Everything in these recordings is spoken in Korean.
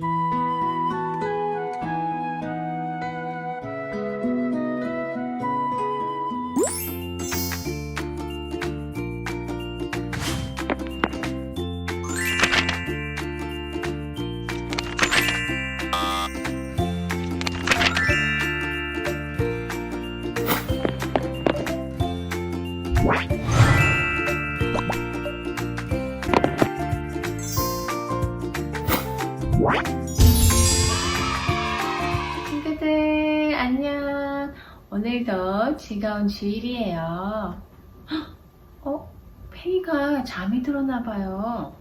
친구 즐거운 주일이에요. 헉, 어? 팽이가 잠이 들었나 봐요.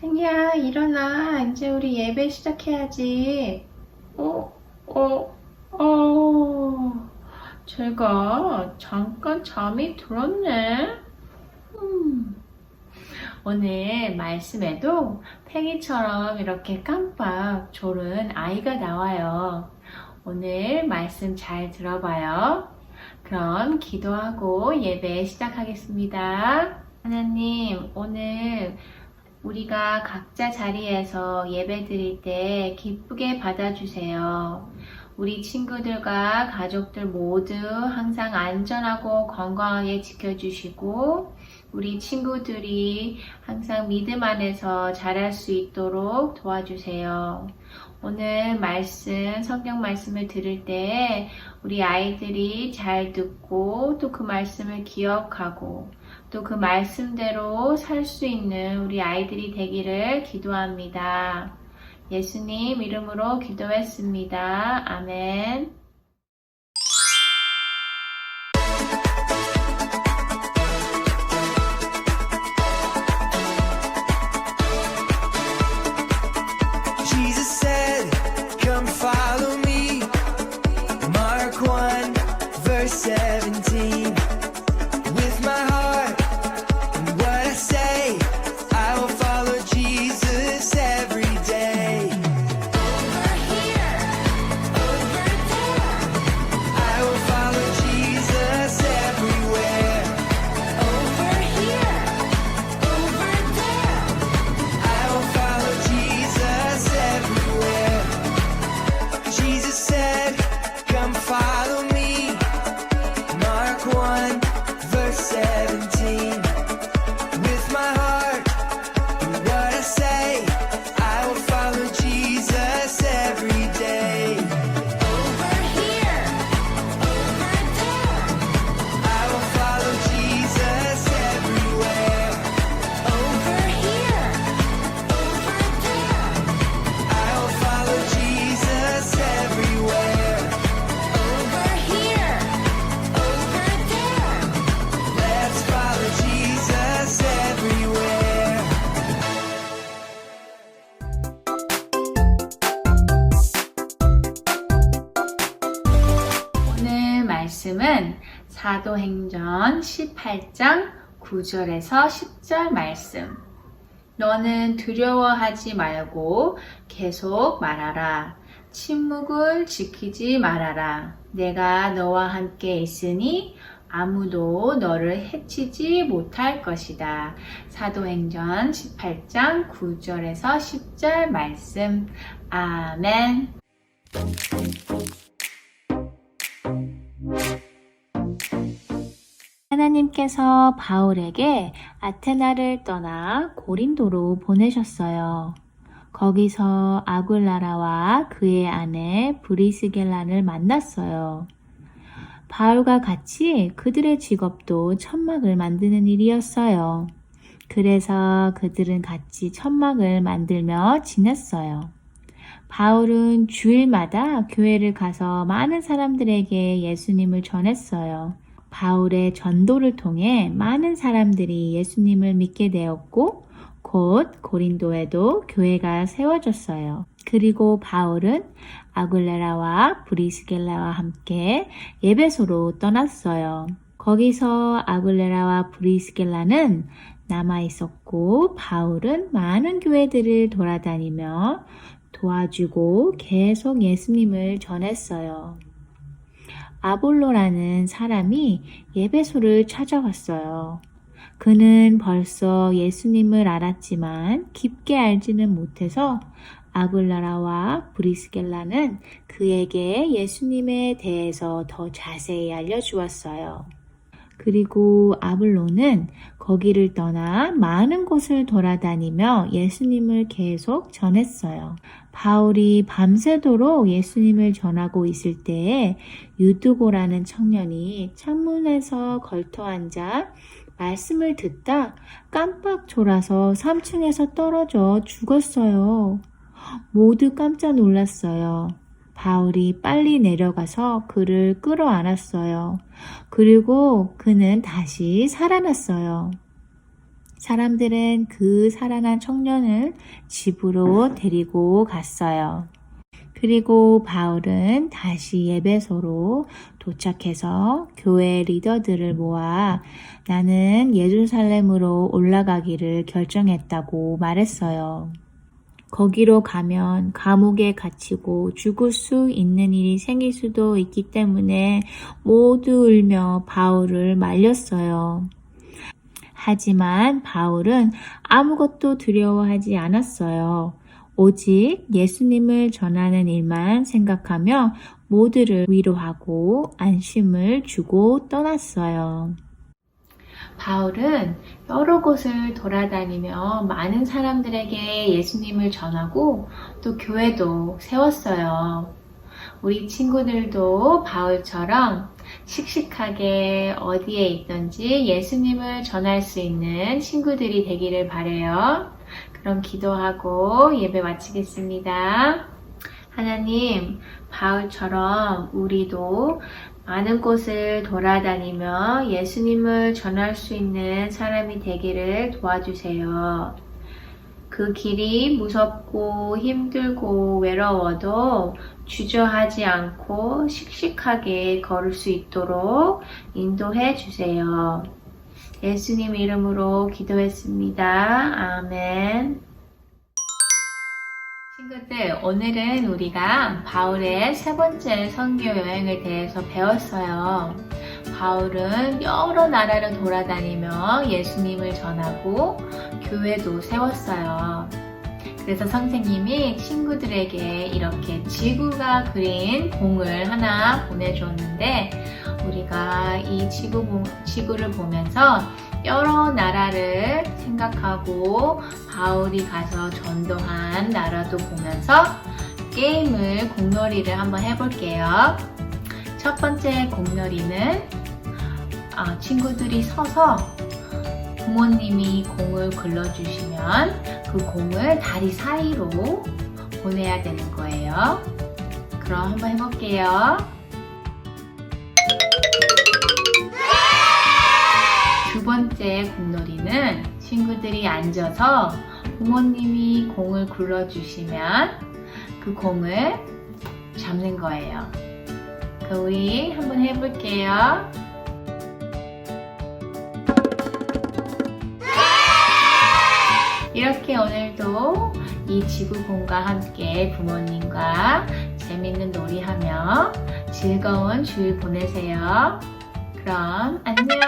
팽이야 일어나. 이제 우리 예배 시작해야지. 어? 어? 어? 제가 잠깐 잠이 들었네. 음. 오늘 말씀에도 팽이처럼 이렇게 깜빡 졸은 아이가 나와요. 오늘 말씀 잘 들어봐요. 그럼 기도하고 예배 시작하겠습니다. 하나님, 오늘 우리가 각자 자리에서 예배 드릴 때 기쁘게 받아주세요. 우리 친구들과 가족들 모두 항상 안전하고 건강하게 지켜주시고, 우리 친구들이 항상 믿음 안에서 자랄 수 있도록 도와주세요. 오늘 말씀, 성경 말씀을 들을 때 우리 아이들이 잘 듣고 또 그 말씀을 기억하고 또 그 말씀대로 살 수 있는 우리 아이들이 되기를 기도합니다. 예수님 이름으로 기도했습니다. 아멘. 말씀은 사도행전 18장 9절에서 10절 말씀. 너는 두려워하지 말고 계속 말하라. 침묵을 지키지 말아라. 내가 너와 함께 있으니 아무도 너를 해치지 못할 것이다. 사도행전 18장 9절에서 10절 말씀. 아멘. 하나님께서 바울에게 아테나를 떠나 고린도로 보내셨어요. 거기서 아굴라라와 그의 아내 브리스겔란을 만났어요. 바울과 같이 그들의 직업도 천막을 만드는 일이었어요. 그래서 그들은 같이 천막을 만들며 지냈어요. 바울은 주일마다 교회를 가서 많은 사람들에게 예수님을 전했어요. 바울의 전도를 통해 많은 사람들이 예수님을 믿게 되었고, 곧 고린도에도 교회가 세워졌어요. 그리고 바울은 아굴레라와 브리스겔라와 함께 예배소로 떠났어요. 거기서 아굴레라와 브리스겔라는 남아 있었고, 바울은 많은 교회들을 돌아다니며 도와주고 계속 예수님을 전했어요. 아볼로라는 사람이 예배소를 찾아왔어요. 그는 벌써 예수님을 알았지만 깊게 알지는 못해서 아굴라라와 브리스겔라는 그에게 예수님에 대해서 더 자세히 알려주었어요. 그리고 아블로는 거기를 떠나 많은 곳을 돌아다니며 예수님을 계속 전했어요. 바울이 밤새도록 예수님을 전하고 있을 때에 유두고라는 청년이 창문에서 걸터 앉아 말씀을 듣다 깜빡 졸아서 3층에서 떨어져 죽었어요. 모두 깜짝 놀랐어요. 바울이 빨리 내려가서 그를 끌어 안았어요. 그리고 그는 다시 살아났어요. 사람들은 그 살아난 청년을 집으로 데리고 갔어요. 그리고 바울은 다시 예배소로 도착해서 교회 리더들을 모아 나는 예루살렘으로 올라가기를 결정했다고 말했어요. 거기로 가면 감옥에 갇히고 죽을 수 있는 일이 생길 수도 있기 때문에 모두 울며 바울을 말렸어요. 하지만 바울은 아무것도 두려워하지 않았어요. 오직 예수님을 전하는 일만 생각하며 모두를 위로하고 안심을 주고 떠났어요. 바울은 여러 곳을 돌아다니며 많은 사람들에게 예수님을 전하고 또 교회도 세웠어요. 우리 친구들도 바울처럼 씩씩하게 어디에 있든지 예수님을 전할 수 있는 친구들이 되기를 바래요. 그럼 기도하고 예배 마치겠습니다. 하나님, 바울처럼 우리도 많은 곳을 돌아다니며 예수님을 전할 수 있는 사람이 되기를 도와주세요. 그 길이 무섭고 힘들고 외로워도 주저하지 않고 씩씩하게 걸을 수 있도록 인도해 주세요. 예수님 이름으로 기도했습니다. 아멘. 친구들, 오늘은 우리가 바울의 세 번째 선교 여행에 대해서 배웠어요. 바울은 여러 나라를 돌아다니며 예수님을 전하고 교회도 세웠어요. 그래서 선생님이 친구들에게 이렇게 지구가 그린 공을 하나 보내줬는데 우리가 이 지구, 보- 지구를 보면서 여러 나라를 생각하고 바울이 가서 전도한 나라도 보면서 게임을 공놀이를 한번 해볼게요. 첫 번째 공놀이는 아, 친구들이 서서 부모님이 공을 굴러주시면 그 공을 다리 사이로 보내야 되는 거예요. 그럼 한번 해볼게요. 두 번째 공놀이는 친구들이 앉아서 부모님이 공을 굴러주시면 그 공을 잡는 거예요. 그 우리 한번 해볼게요. 이렇게 오늘도 이 지구공과 함께 부모님과 재밌는 놀이하며 즐거운 주일 보내세요. 그럼 안녕!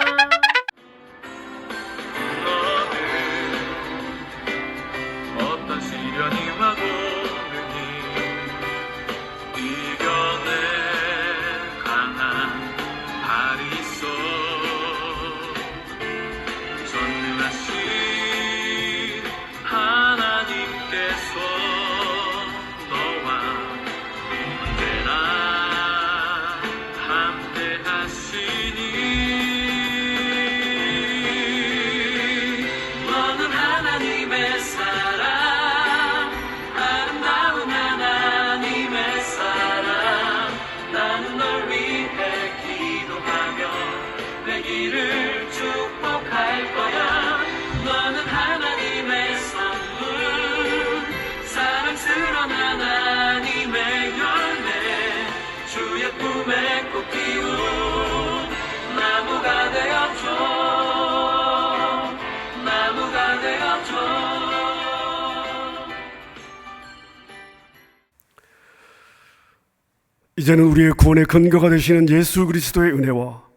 이제는 우리의 구원의 근거가 되시는 예수 그리스도의 은혜와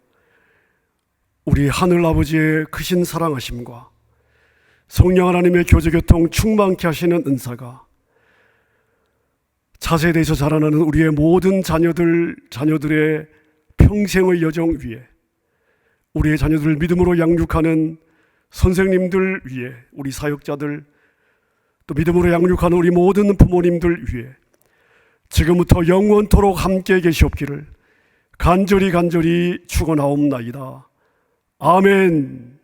우리 하늘 아버지의 크신 사랑하심과 성령 하나님의 교제 교통 충만케 하시는 은사가 차세대에서 자라나는 우리의 모든 자녀들, 자녀들의 평생의 여정 위에 우리의 자녀들을 믿음으로 양육하는 선생님들 위에 우리 사역자들 또 믿음으로 양육하는 우리 모든 부모님들 위해 지금부터 영원토록 함께 계시옵기를 간절히 간절히 축원하옵나이다. 아멘.